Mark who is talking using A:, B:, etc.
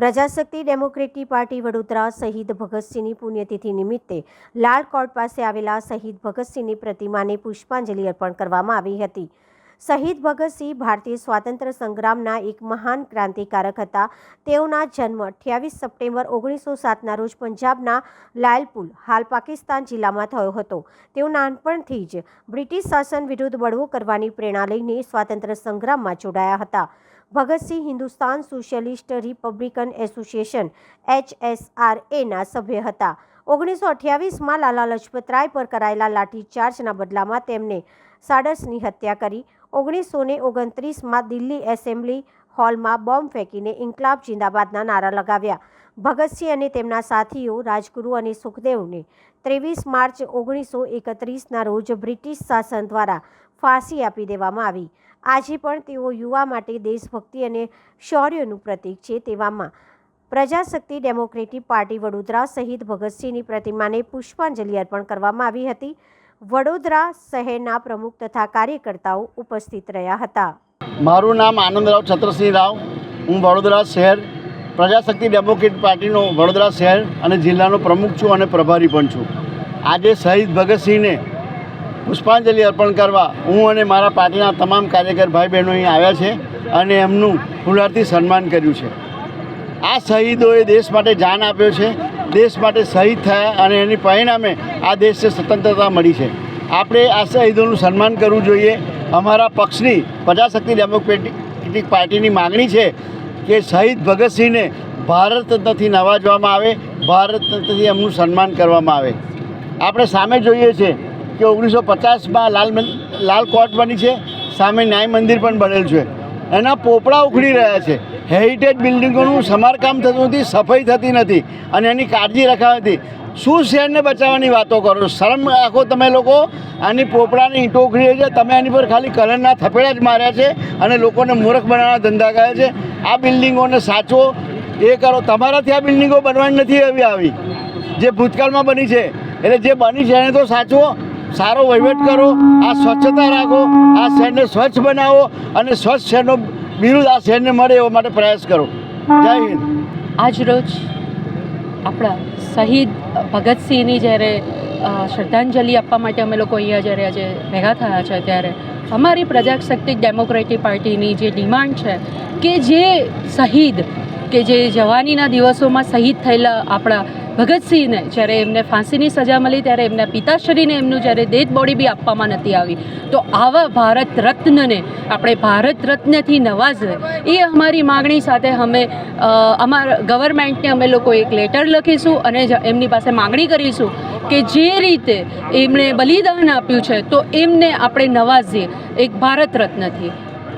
A: Prajashakti democratic party Vadodara શહીદ ભગતસિંહની પુણ્યતિથિ નિમિત્તે લાલ કોર્ટ પાસે આવેલા શહીદ ભગતસિંહની પ્રતિમાને પુષ્પાંજલિ અર્પણ કરવામાં આવી હતી. શહીદ ભગતસિંહ ભારતીય સ્વાતંત્ર્ય સંગ્રામના એક મહાન ક્રાંતિકારક હતા. તેઓના જન્મ અઠ્યાવીસ સપ્ટેમ્બર ઓગણીસો સાતના રોજ પંજાબના લાલપુલ હાલ પાકિસ્તાન જિલ્લામાં થયો હતો. તેઓ નાનપણથી જ બ્રિટિશ શાસન વિરુદ્ધ બળવો કરવાની પ્રેરણા લઈને સ્વાતંત્ર્ય સંગ્રામમાં જોડાયા હતા. Bhagat Singh Hindustan socialist republican association, એચએસઆરએના સભ્ય હતા. ઓગણીસો અઠ્યાવીસમાં લાલા લજપતરાય પર કરાયેલા લાઠીચાર્જના બદલામાં તેમને સાડસની હત્યા કરી. ઓગણીસો ને ઓગણત્રીસમાં દિલ્હી એસેમ્બલી હોલમાં બોમ્બ ફેંકીને ઇન્કલાબ જિંદાબાદના નારા લગાવ્યા. ભગતસિંહ અને તેમના સાથીઓ રાજગુરુ અને સુખદેવને ત્રેવીસ માર્ચ ઓગણીસો એકત્રીસના રોજ બ્રિટિશ શાસન દ્વારા ફાંસી આપી દેવામાં આવી. આજે પણ તેઓ યુવા માટે દેશભક્તિ અને શૌર્યનું પ્રતીક છે તેવામાં પ્રજાશક્તિ ડેમોક્રેટિક પાર્ટી વડોદરા સહિત ભગતસિંહની પ્રતિમાને પુષ્પાંજલિ અર્પણ કરવામાં આવી હતી. વડોદરા શહેરના પ્રમુખ તથા કાર્યકર્તાઓ ઉપસ્થિત રહ્યા હતા.
B: મારું નામ આનંદરાવ છત્રસિંહ રાવ. હું વડોદરા શહેર પ્રજાશક્તિ ડેમોક્રેટિક પાર્ટીનો વડોદરા શહેર અને જિલ્લાનો પ્રમુખ છું અને પ્રભારી પણ છું. આજે શહીદ ભગતસિંહને પુષ્પાંજલિ અર્પણ કરવા હું અને મારા પાર્ટીના તમામ કાર્યકર ભાઈ બહેનો અહીં આવ્યા છે અને એમનું ફૂલારથી સન્માન કર્યું છે. આ શહીદોએ દેશ માટે જાન આપ્યો છે, દેશ માટે શહીદ થયા અને એની પરિણામે આ દેશને સ્વતંત્રતા મળી છે. આપણે આ શહીદોનું સન્માન કરવું જોઈએ. અમારા પક્ષની પ્રજાશક્તિ ડેમોક્રેટિક પાર્ટીની માગણી છે કે શહીદ ભગતસિંહને ભારત રત્નથી નવાજવામાં આવે, ભારત રત્નથી એમનું સન્માન કરવામાં આવે. આપણે સામે જોઈએ છે કે ઓગણીસો પચાસમાં લાલ લાલ કોર્ટ બની છે, સામે ન્યાય મંદિર પણ બનેલું છે. એના પોપડા ઉખડી રહ્યા છે. હેરિટેજ બિલ્ડિંગોનું સમારકામ થતું નથી, સફાઈ થતી નથી અને એની કાળજી રખાવી નથી. શું શહેરને બચાવવાની વાતો કરો? શરમ રાખો તમે લોકો. આની પોપડાની ઈંટો ઉખડી છે, તમે આની પર ખાલી કલરના થપેડા જ માર્યા છે અને લોકોને મૂર્ખ બનાવવાના ધંધા કર્યા છે. આ બિલ્ડિંગોને સાચવો, એ કરો. તમારાથી આ બિલ્ડિંગો બનવાની નથી એવી આવી. જે ભૂતકાળમાં બની છે. એટલે જે બની છે એને તો સાચવો. સારો વહીવટ કરો, આ સ્વચ્છતા રાખો, આ શહેરને સ્વચ્છ બનાવો અને સ્વચ્છ શહેરનો બિરુદ આ શહેરને મળે એવા માટે પ્રયાસ કરો. જય હિન્દ.
C: આજરોજ આપણા શહીદ ભગતસિંહની જ્યારે શ્રદ્ધાંજલિ આપવા માટે અમે લોકો અહીંયા જ્યારે આજે ભેગા થયા છે ત્યારે, અમારી પ્રજાશક્તિ ડેમોક્રેટિક પાર્ટીની જે ડિમાન્ડ છે કે જે શહીદ, કે જે જવાનીના દિવસોમાં શહીદ થયેલા આપણા ભગતસિંહને જ્યારે એમને ફાંસીની સજા મળી ત્યારે એમના પિતાશ્રીને એમનું જ્યારે ડેડ બોડી બી આપવામાં નથી આવી, તો આવા ભારત રત્નને, આપણે ભારત રત્નથી નવાઝે, એ અમારી માગણી સાથે અમે અમારા ગવર્મેન્ટને અમે લોકો એક લેટર લખીશું અને એમની પાસે માગણી કરીશું કે જે રીતે એમણે બલિદાન આપ્યું છે, તો એમને આપણે નવાઝીએ એક ભારત રત્નથી.